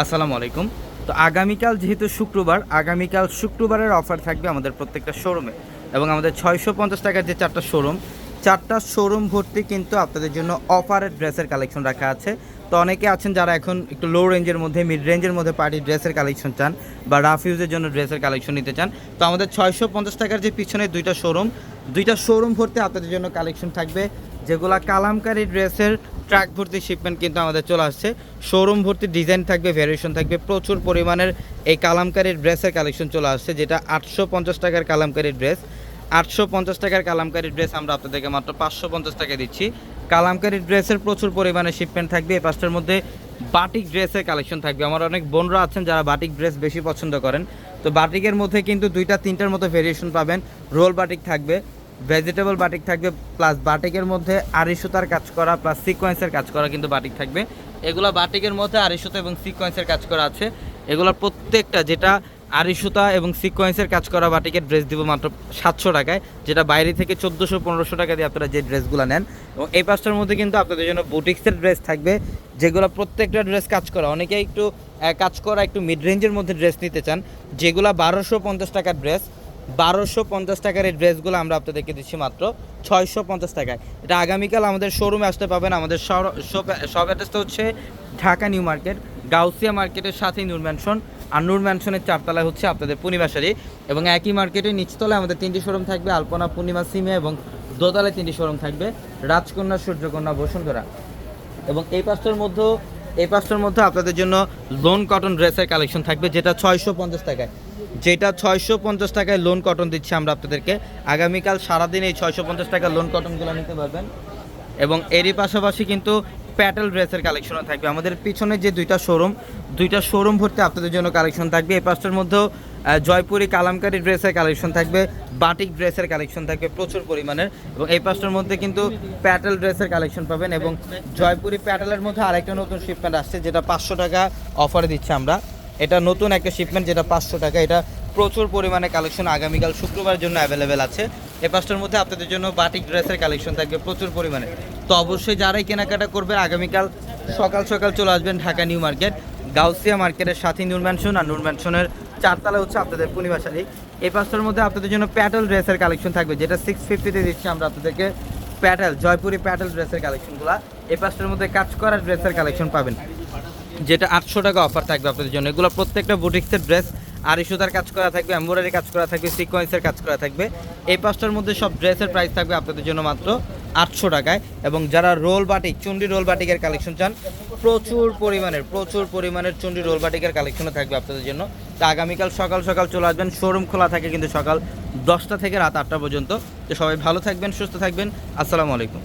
আসসালামু আলাইকুম। তো আগামীকাল যেহেতু শুক্রবার, আগামীকাল শুক্রবারের অফার থাকবে আমাদের প্রত্যেকটা শোরুমে এবং আমাদের ছয়শো পঞ্চাশ টাকার যে চারটা শোরুম চারটা শোরুম ভর্তি কিন্তু আপনাদের জন্য অফারের ড্রেসের কালেকশন রাখা আছে। তো অনেকে আছেন যারা এখন একটু লো রেঞ্জের মধ্যে মিড রেঞ্জের মধ্যে পার্টি ড্রেসের কালেকশন চান বা রাফ ইউজের জন্য ড্রেসের কালেকশন নিতে চান। তো আমাদের ছয়শো পঞ্চাশ টাকার যে পিছনে দুইটা শোরুম দুইটা শোরুম ভর্তি, আপনাদের জন্য কালেকশন থাকবে। যেগুলা কালামকারী ড্রেসের ট্রাক ভর্তি শিপমেন্ট কিন্তু আমাদের চলে আসছে। শোরুম ভর্তি ডিজাইন থাকবে ভ্যারিয়েশন থাকবে, প্রচুর পরিমাণের এই কালামকারীর ড্রেসের কালেকশন চলে আসছে, যেটা আটশো পঞ্চাশ টাকার কালামকারীর ড্রেস। আটশো পঞ্চাশ টাকার কালামকারী ড্রেস আমরা আপনাদেরকে মাত্র পাঁচশো পঞ্চাশ টাকা দিচ্ছি। কালামকারী ড্রেসের প্রচুর পরিমাণে শিপমেন্ট থাকবে, এই পাঁচটার মধ্যে বাটিক ড্রেসের কালেকশন থাকবে। আমার অনেক বোনরা আছেন যারা বাটিক ড্রেস বেশি পছন্দ করেন। তো বাটিকের মধ্যে কিন্তু দুইটা, তিনটার মতো ভেরিয়েশন পাবেন। রোল বাটিক থাকবে ভেজিটেবল বাটিক থাকবে প্লাস বাটিকের মধ্যে আড়ি সুতার কাজ করা প্লাস সিকোয়েন্সের কাজ করা কিন্তু বাটিক থাকবে। এগুলো বাটিকের মধ্যে আড়ি সুতা এবং সিকোয়েন্সের কাজ করা আছে। এগুলোর প্রত্যেকটা যেটা আড়ি সুতা এবং সিকোয়েন্সের কাজ করা বাটিকের ড্রেস দিব মাত্র সাতশো টাকায়, যেটা বাইরে থেকে চোদ্দোশো, পনেরোশো টাকা দিয়ে আপনারা যে ড্রেসগুলো নেন। এবং এই পাঁচটার মধ্যে কিন্তু আপনাদের জন্য বুটিক্সের ড্রেস থাকবে। যেগুলো প্রত্যেকটা ড্রেস কাজ করা। অনেকে একটু কাজ করা একটু মিড রেঞ্জের মধ্যে ড্রেস নিতে চান, যেগুলো বারোশো পঞ্চাশ টাকার ড্রেস বারোশো পঞ্চাশ টাকার এই ড্রেসগুলো আমরা আপনাদেরকে দিচ্ছি মাত্র ছয়শো পঞ্চাশ টাকায়। এটা আগামীকাল আমাদের শোরুমে আসতে পাবেন। আমাদের শপ অ্যাড্রেসটা হচ্ছে ঢাকা নিউ মার্কেট, গাউসিয়া মার্কেটের সাথেই নূর ম্যানশন। আর নূর ম্যানশনের চারতলায় হচ্ছে আপনাদের পূর্ণিমাশারি এবং একই মার্কেটের নিচতলায় আমাদের তিনটি শোরুম থাকবে, আলপনা, পূর্ণিমা, সিমে এবং দোতলায় তিনটি শোরুম থাকবে। রাজকন্যা, সূর্যকন্যা, বসুন্ধরা। এবং এই পাঁচটার মধ্যে, এই পাঁচটার মধ্যে আপনাদের জন্য লোন কটন ড্রেসের কালেকশন থাকবে, যেটা ছয়শো পঞ্চাশ টাকায়। যেটা ছয়শো পঞ্চাশ টাকায় লোন কটন দিচ্ছি আমরা আপনাদেরকে। আগামীকাল সারাদিন এই ছয়শো পঞ্চাশ টাকার লোন কটনগুলো নিতে পারবেন। এবং এরই পাশাপাশি কিন্তু প্যাটেল ড্রেসের কালেকশনও থাকবে। আমাদের পিছনে যে দুইটা শোরুম দুইটা শোরুম ভর্তি আপনাদের জন্য কালেকশন থাকবে। এই পাঁচটার মধ্যেও জয়পুরি কালামকারি ড্রেসের কালেকশন থাকবে, বাটিক ড্রেসের কালেকশন থাকবে প্রচুর পরিমাণের। এবং এই পাঁচটার মধ্যে কিন্তু প্যাটেল ড্রেসের কালেকশন পাবেন এবং জয়পুরি প্যাটেলের মধ্যে আরেকটা নতুন শিপমেন্ট আসছে, যেটা পাঁচশো টাকা অফারে দিচ্ছে আমরা। এটা নতুন একটা শিপমেন্ট যেটা পাঁচশো টাকা। এটা প্রচুর পরিমাণে কালেকশন আগামীকাল শুক্রবার জন্য অ্যাভেলেবেল আছে। এই পাঁচটার মধ্যে আপনাদের জন্য বাটিক ড্রেসের কালেকশন থাকবে প্রচুর পরিমাণে। তো অবশ্যই যারাই কেনাকাটা করবেন, আগামীকাল সকাল সকাল চলে আসবেন ঢাকা নিউ মার্কেট, গাউসিয়া মার্কেটের সাথে নূর ম্যানশন আর নূর ম্যানশনের চারতলা হচ্ছে আপনাদের পূর্ণিমাশারি এই পাঁচটার মধ্যে আপনাদের জন্য প্যাটেল ড্রেসের কালেকশন থাকবে, যেটা সিক্স ফিফটিতে দিচ্ছি আমরা আপনাদেরকে প্যাটেল জয়পুরি প্যাটেল ড্রেসের কালেকশনগুলো এই পাঁচটার মধ্যে কাজ করা ড্রেসের কালেকশন পাবেন, যেটা আটশো টাকা অফার থাকবে আপনাদের জন্য। এগুলো প্রত্যেকটা বুটিক্সের ড্রেস আড়াই সুতার কাজ করা থাকবে, এমব্রয়ডারি কাজ করা থাকবে সিকোয়েন্সের কাজ করা থাকবে। এই পাঁচটার মধ্যে সব ড্রেসের প্রাইস থাকবে আপনাদের জন্য মাত্র আটশো টাকায় এবং যারা রোল বাটিক চুন্ডি রোল বাটিকের কালেকশন চান, প্রচুর পরিমাণের প্রচুর পরিমাণের চুন্ডি রোল বাটিকের কালেকশনও থাকবে আপনাদের জন্য। তো আগামীকাল সকাল সকাল চলে আসবেন শোরুম খোলা থাকে কিন্তু সকাল দশটা থেকে রাত আটটা পর্যন্ত। তো সবাই ভালো থাকবেন, সুস্থ থাকবেন। আসসালামু আলাইকুম।